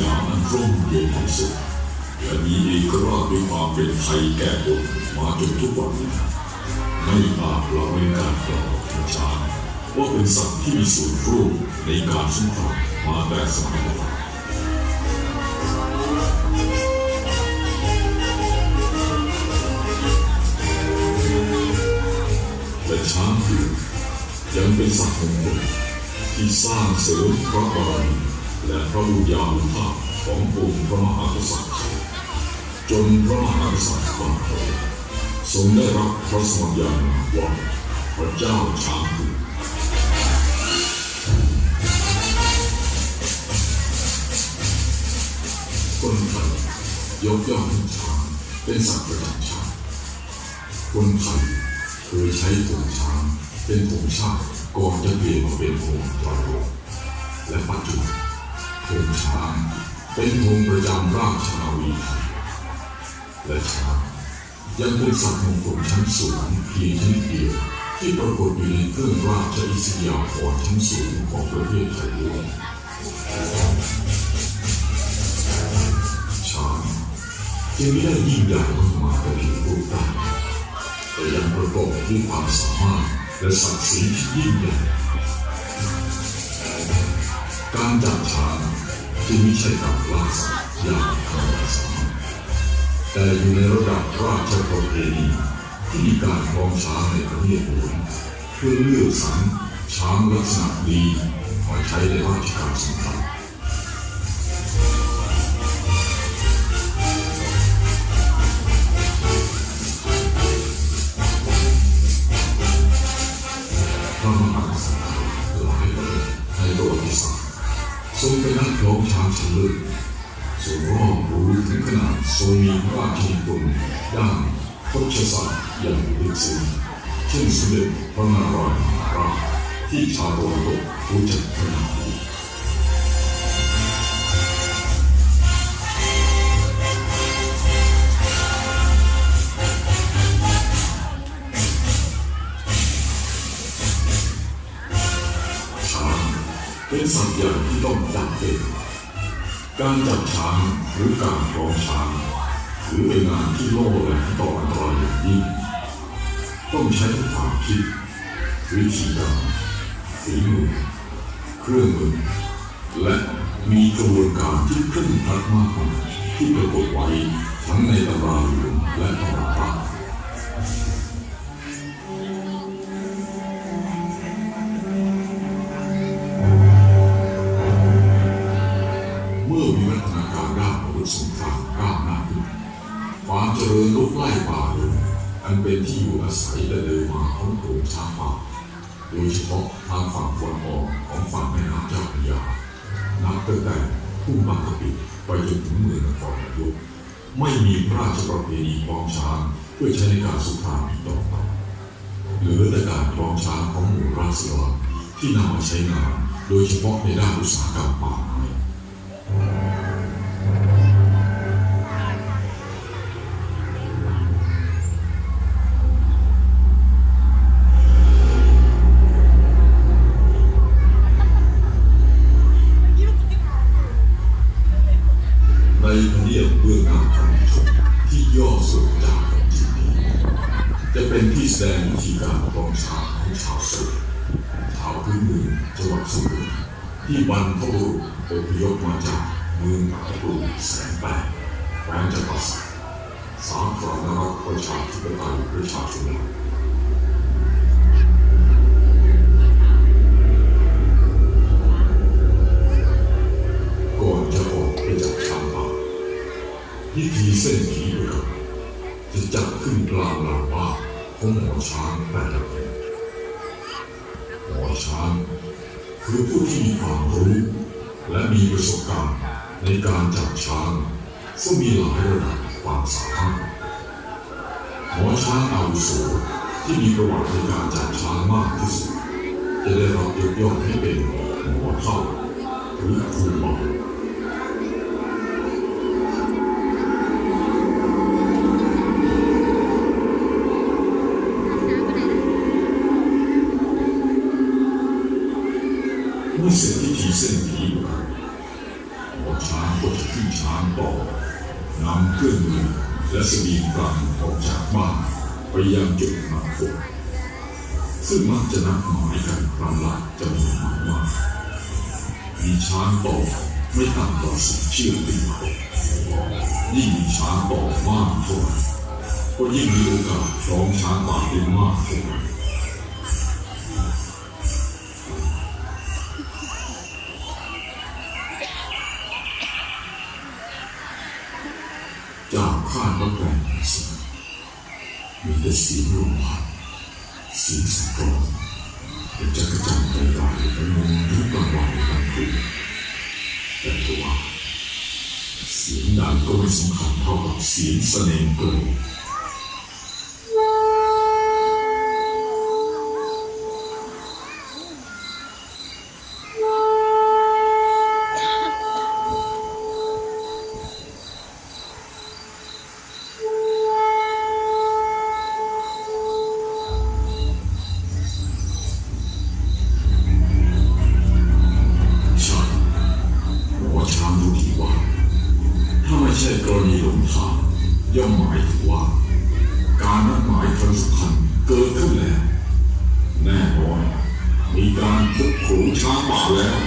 ยามันร่มเย็นสุดและมีเอกราชด้วยความเป็นไทยแก่บนมาจนทุกวันนี้ไม่อาจละเว้นการกล่าวถึงช้างว่าเป็นสัตว์ที่มีส่วนร่วมในการสงครามมาแต่สมัยโบราณและช้างคือยังเป็นสัตว์มงคลที่สร้างเสริมพระบารมี และพระบุญญาณภาพขององค์พระมหากษัตริย์จนพระมหากษัตริย์บางพระองค์ทรงได้รับพระสมญานามว่าพระเจ้าช้างคือคนไทยยกย่องช้างเป็นสัตว์ประจำชาติคนไทยเคยใช้ธงช้างเป็นธงชาติก่อนจะเปลี่ยนมาเป็นธงตราโลและปัจจุบัน ช้างเป็นธงประจำราชนาวีและช้างยังเป็นสัตว์มงคลชั้นสูงเพียงชนิดเดียวที่ปรากฏอยู่ในเครื่องราชอิสริยาภรณ์ชั้นสูงของประเทศไทยด้วยช้างจึงไม่ได้ยิ่งใหญ่มากมายแต่เพียงรูปร่างแต่ยังประกอบด้วยความสามารถและศักดิ์ศรีที่ยิ่งใหญ่การจับช้าง จึงไม่ใช่การล่าสัตว์อย่างธรรมดาสาแต่อยู่ในระดับราชประเพณีที่มีการคลองช้างในประเทศหลวงเพื่อเลือกสรรช้างลักษณะดีมาใช้ในราชการสำคัญ ทรงเป็นนักร้องชางเฉลิมทรงรอบรู้ถึงขนาดทรงมีพระราชนิพนธ์ด้านโคชศาสตร์อย่างลึกซึ้งเช่นสมเด็จพระนารายณ์มหาราชที่ชาวตะวันตกรู้จักขนาดนี้ เป็นสัตว์ใหญ่ที่ต้องจับเป็น การจับช้างหรือการคล้องช้างถือเป็นงานที่โล่แหลมต่ออันตรายอย่างยิ่งต้องใช้ความคิด วิธีการฝีมือเครื่องมือและมีกระบวนการที่เคร่งครัดมากมาที่ปรากฏไว้ทั้งในตำราหลวงและตำราพระ เจริญลุกไล่ป่าเรือนอันเป็นที่อยู่อาศัยและเดินมาของโขงช้างป่า โดยเฉพาะทางฝั่งตะวันออกของฝั่งแม่น้ำเจ้าพระยา นับตั้งแต่ทุ่งบางกะปิไปจนถึงเมืองนครนายกไม่มีพระราชประเพณีคล้องช้างเพื่อใช้ในการสงครามอีกต่อไปหลือแต่การคล้องช้างของหมู่ราษฎรที่นำมาใช้งาน โดยเฉพาะในด้านอุตสาหกรรมป่าไม้ จังหวัดสุรินทร์ที่บรรพบุรุษอพยพมาจากเมืองปากรูแสนแปดแขวงจังหวัดสระสาธารณรัฐประชาธิปไตยประชาชนก่อนจะออกไปจับช้างป่าพิธีเส้นผีเรือจะจัดขึ้นกลางลานบ้านของหมอช้างแต่ละแห่งหมอช้าง คือผู้ที่มีความรู้ และมีประสบการณ์ในการจับช้างซึ่งมีหลายระดับความสามารถหมอช้างอาวุโสที่มีประวัติในการจับช้างมากที่สุด จะได้รับยกย่องให้เป็นหมอเท่าหรือครูหมอ มีเส้นผีหมอช้างก็จะขึ้นช้างต่อนำเครื่องมือและเสบียงกลางออกจากบ้านไปยังจุดนัดพบซึ่งมักจะนัดหมายกันครั้งละจำนวนมากมีช้างต่อไม่ต่ำกว่าสิบเชือกขึ้นไปยิ่งมีช้างต่อมากเท่าไหร่ก็ยิ่งมีโอกาสคล้องช้างป่าได้มากเท่านั้น เท่า แล้ว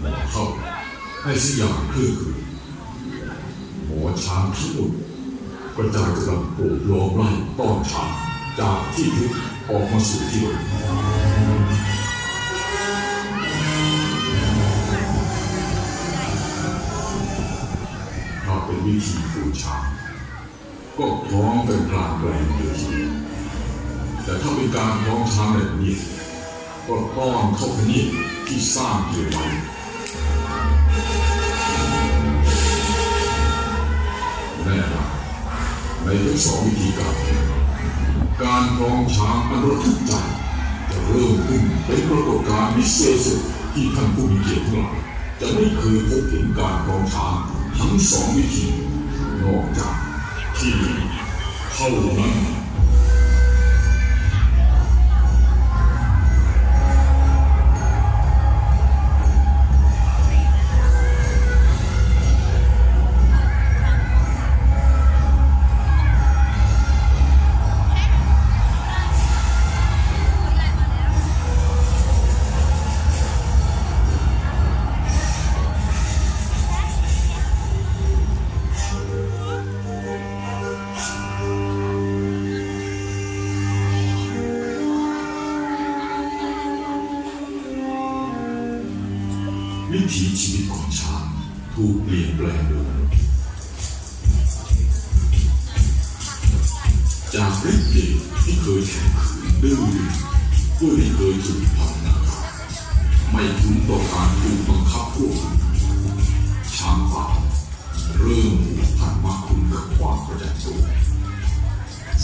หมอเข้าให้สยามครื่อหมอช้างทั้งหมดกระจายกำลังโอบล้อมไล่ต้อนช้างจากที่ทึบออกมาสู่ที่โล่ง วิธีปูช้างก็คล้องกันกลางแปลงเลยทีเดียวแต่ถ้าเป็นการคล้องช้างแบบนี้ก็ต้อนเข้าไปนี่ที่สร้างเกี่ยวไว้แน่ละในทั้งสองวิธีการ การครองช้างอันระทึกใจจะเริ่มขึ้นเป็นปรากฏการณ์วิเศษสุดที่ท่านผู้มีเกียรติทั้งหลาย จะไม่เคยพบเห็นการครองช้างทั้งสองวิธีนอกจากที่นี่เท่านั้น จากเล็กเด็กที่เคยแข็งขืนดื้อดึงด้วยไม่เคยถูกพัฒนาการไม่คุ้นต่อการถูกบังคับควบคุมช้างป่าเริ่มผูกพันมากขึ้นกับความประจักษ์ตัว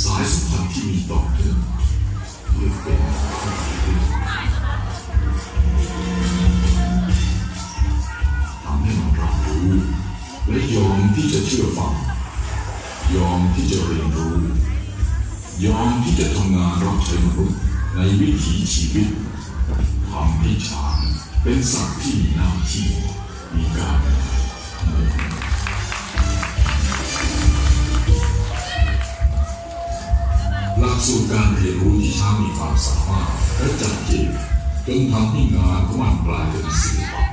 สายสัมพันธ์ที่มีต่อเนื่องเพื่อเป็นทำให้มันรับรู้และยอมที่จะเชื่อฟัง ยอมที่จะเรียนรู้ ยอมที่จะทำงานรับใช้มนุษย์ในวิถีชีวิตทำให้ช้างเป็นสัตว์ที่มีหน้าที่มีการหลักสูตรการเรียนรู้ที่ช้างมีความสามารถและจัดเจนจนทำให้งานของมันกลายเป็นศิลปะ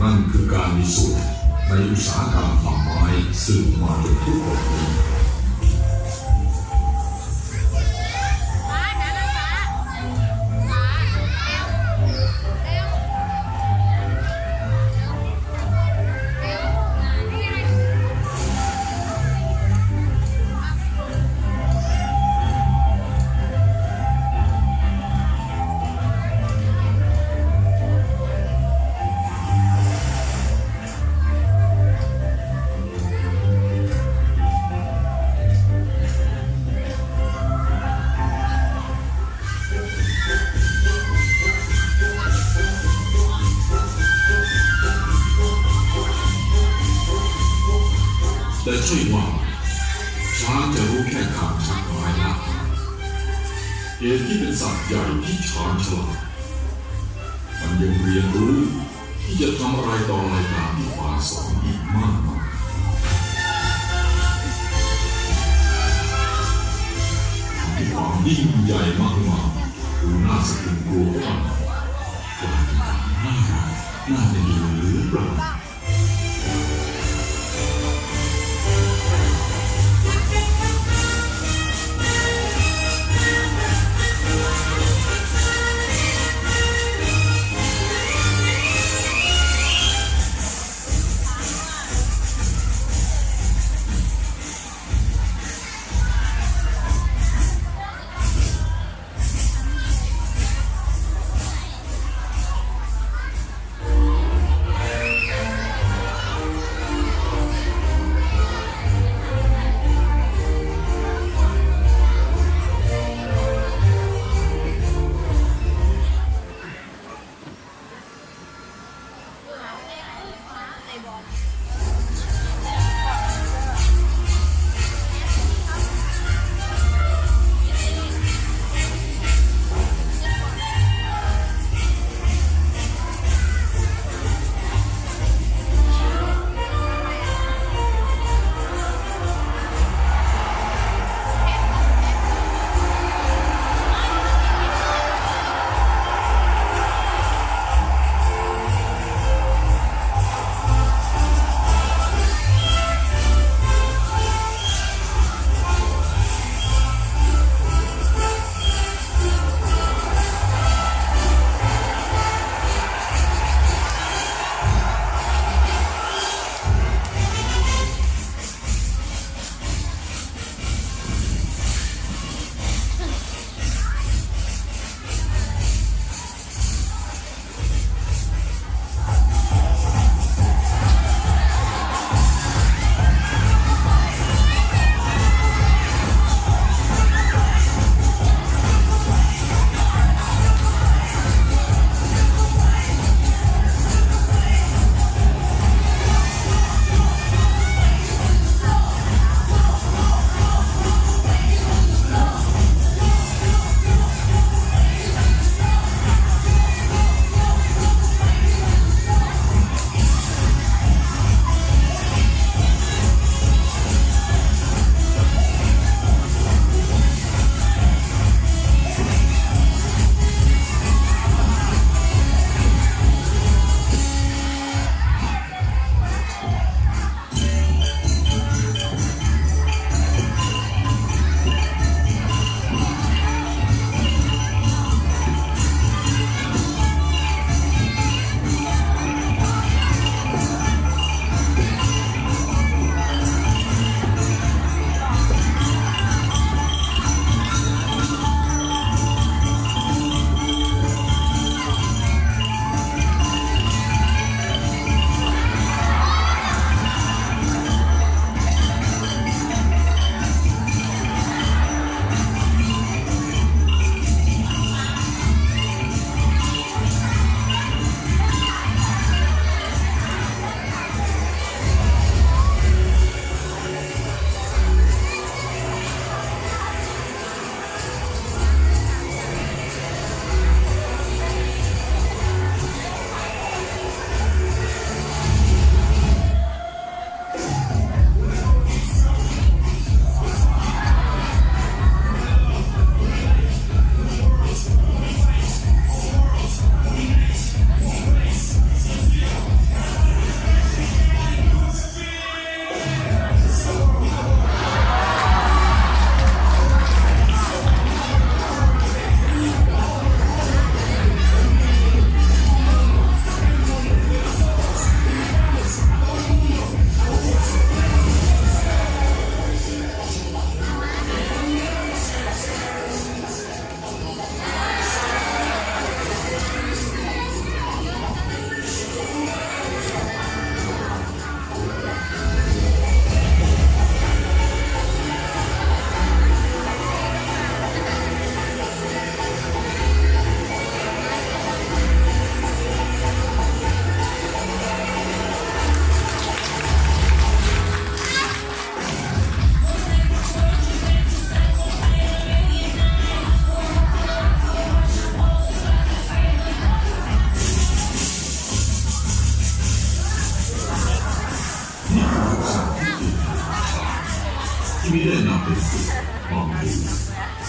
นั่นคือการมีส่วนในอุตสาหกรรมป่าไม้สืบมาจนทุกวันนี้ ยิ่งใหญ่มากมายดูน่าสะพรึงกลัวมากกว่าน่ารัน่าจะดีหรือเปล่า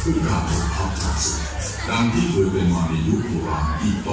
古代的朴材，当地会被骂来煮肉汤、地煲。